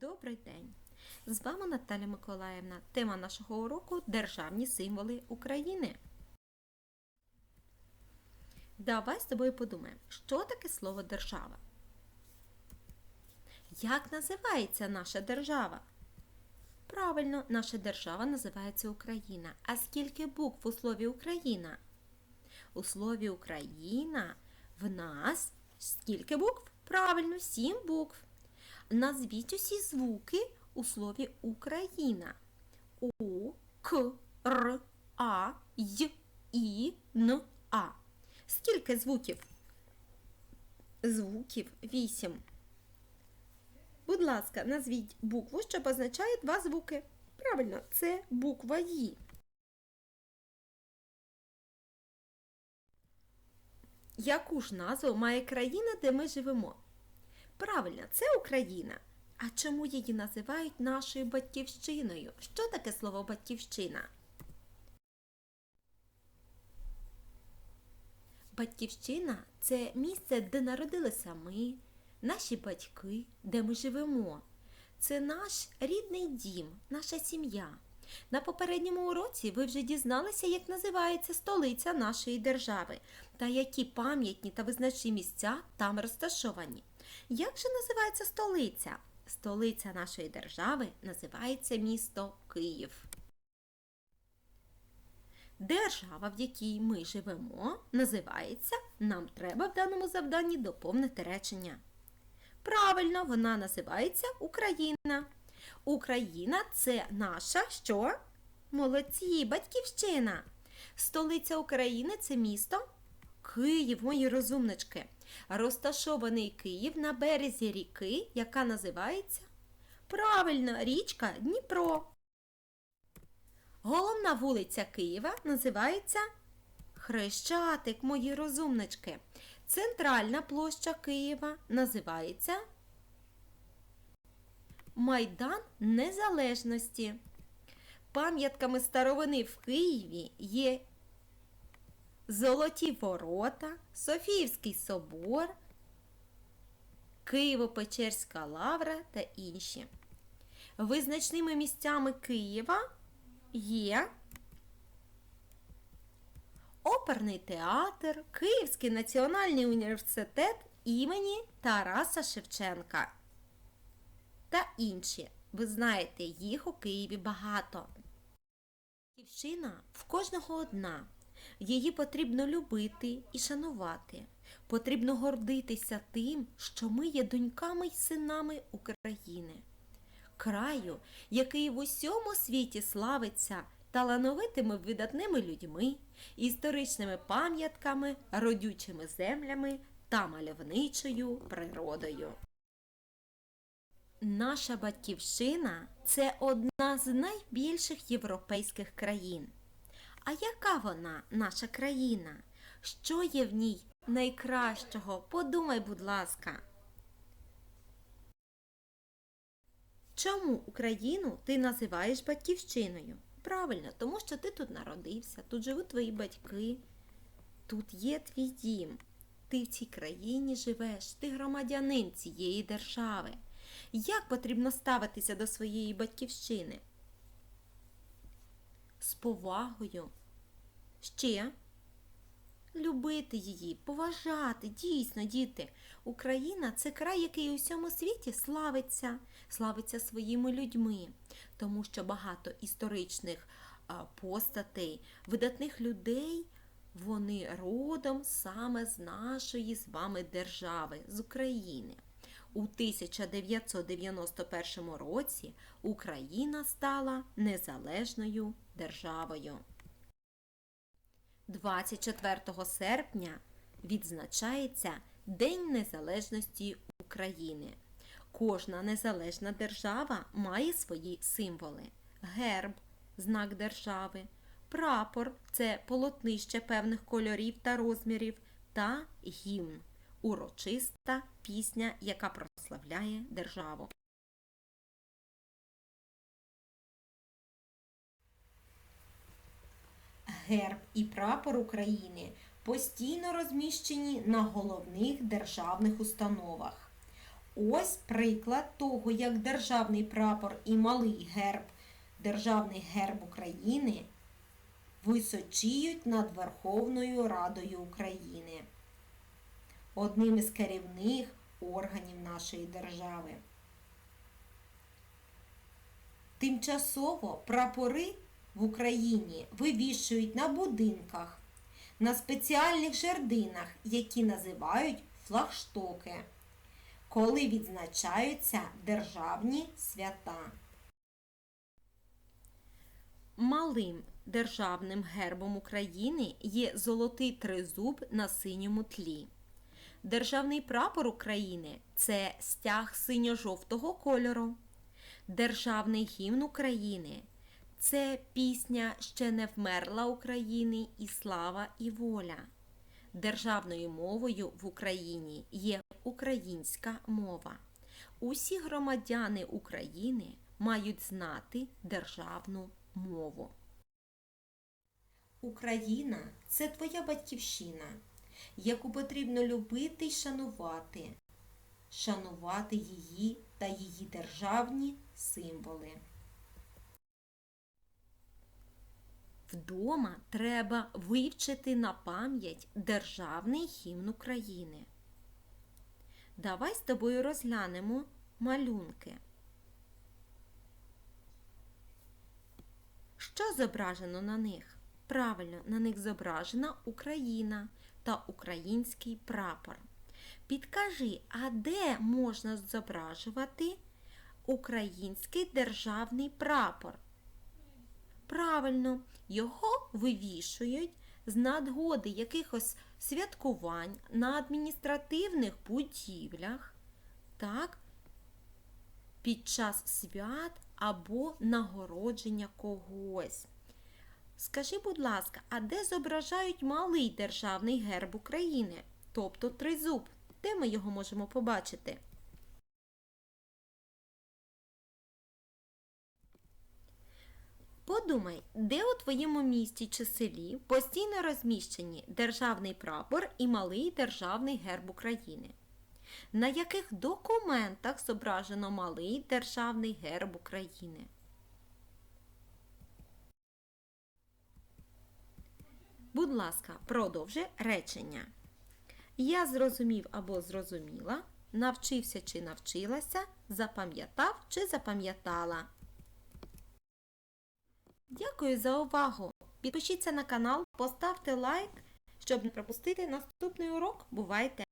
Добрий день! З вами Наталя Миколаївна. Тема нашого уроку Державні символи України. Давай з тобою подумаємо, що таке слово держава? Як називається наша держава? Правильно, наша держава називається Україна. А скільки букв у слові Україна? У слові Україна в нас скільки букв? Правильно, сім букв. Назвіть усі звуки у слові Україна. У, К, Р, А, Й, І, Н, А. Скільки звуків? Звуків вісім. Будь ласка, назвіть букву, що позначає два звуки. Правильно, це буква Ї. Яку ж назву має країна, де ми живемо? Правильно, це Україна. А чому її називають нашою батьківщиною? Що таке слово батьківщина? Батьківщина це місце, де народилися ми, наші батьки, де ми живемо. Це наш рідний дім, наша сім'я. На попередньому уроці ви вже дізналися, як називається столиця нашої держави та які пам'ятні та визначні місця там розташовані. Як же називається столиця? Столиця нашої держави називається місто Київ. Держава, в якій ми живемо, називається Нам треба в даному завданні доповнити речення. Правильно, вона називається Україна. Україна це наша що? Молодці, батьківщина. Столиця України це місто Київ, мої розумнички. Розташований Київ на березі ріки, яка називається правильно, річка Дніпро. Головна вулиця Києва називається Хрещатик, мої розумнички. Центральна площа Києва називається Майдан Незалежності. Пам'ятками старовини в Києві є Золоті ворота, Софіївський собор, Києво-Печерська лавра та інші. Визначними місцями Києва є Оперний театр, Київський національний університет імені Тараса Шевченка та інші. Ви знаєте, їх у Києві багато. Батьківщина в кожного одна. Її потрібно любити і шанувати. Потрібно гордитися тим, що ми є доньками й синами України, краю, який в усьому світі славиться талановитими видатними людьми, історичними пам'ятками, родючими землями та мальовничою природою. Наша батьківщина це одна з найбільших європейських країн. А яка вона, наша країна? Що є в ній найкращого? Подумай, будь ласка. Чому Україну ти називаєш батьківщиною? Правильно, тому що ти тут народився, тут живуть твої батьки, тут є твій дім. Ти в цій країні живеш, ти громадянин цієї держави. Як потрібно ставитися до своєї батьківщини? З повагою. Ще любити її, поважати, дійсно, діти. Україна це край, який у всьому світі славиться, славиться своїми людьми, тому що багато історичних постатей, видатних людей, вони родом саме з нашої з вами держави, з України. У 1991 році Україна стала незалежною державою. 24 серпня відзначається День Незалежності України. Кожна незалежна держава має свої символи: герб знак держави, прапор це полотнище певних кольорів та розмірів, та гімн урочиста пісня, яка прославляє державу. Герб і прапор України постійно розміщені на головних державних установах. Ось приклад того, як державний прапор і малий герб, державний герб України височіють над Верховною Радою України, одним із керівних органів нашої держави. Тимчасово прапори в Україні вивішують на будинках, на спеціальних жердинах, які називають флагштоки, коли відзначаються державні свята. Малим державним гербом України є золотий тризуб на синьому тлі. Державний прапор України це стяг синьо-жовтого кольору. Державний гімн України це пісня Ще не вмерла України і слава і воля. Державною мовою в Україні є українська мова. Усі громадяни України мають знати державну мову. Україна це твоя батьківщина, яку потрібно любити й шанувати, шанувати її та її державні символи. Вдома треба вивчити на пам'ять державний гімн України. Давай з тобою розглянемо малюнки. Що зображено на них? Правильно, на них зображена Україна та український прапор. Підкажи, а де можна зображувати український державний прапор? Правильно, його вивішують з надгоди якихось святкувань на адміністративних будівлях, так, під час свят або нагородження когось. Скажи, будь ласка, а де зображають малий державний герб України, тобто тризуб? Де ми його можемо побачити? Подумай, де у твоєму місті чи селі постійно розміщені державний прапор і малий державний герб України? На яких документах зображено малий державний герб України? Будь ласка, продовжи речення. Я зрозумів або зрозуміла, навчився чи навчилася, запам'ятав чи запам'ятала. Дякую за увагу! Підпишіться на канал, поставте лайк, щоб не пропустити наступний урок. Бувайте!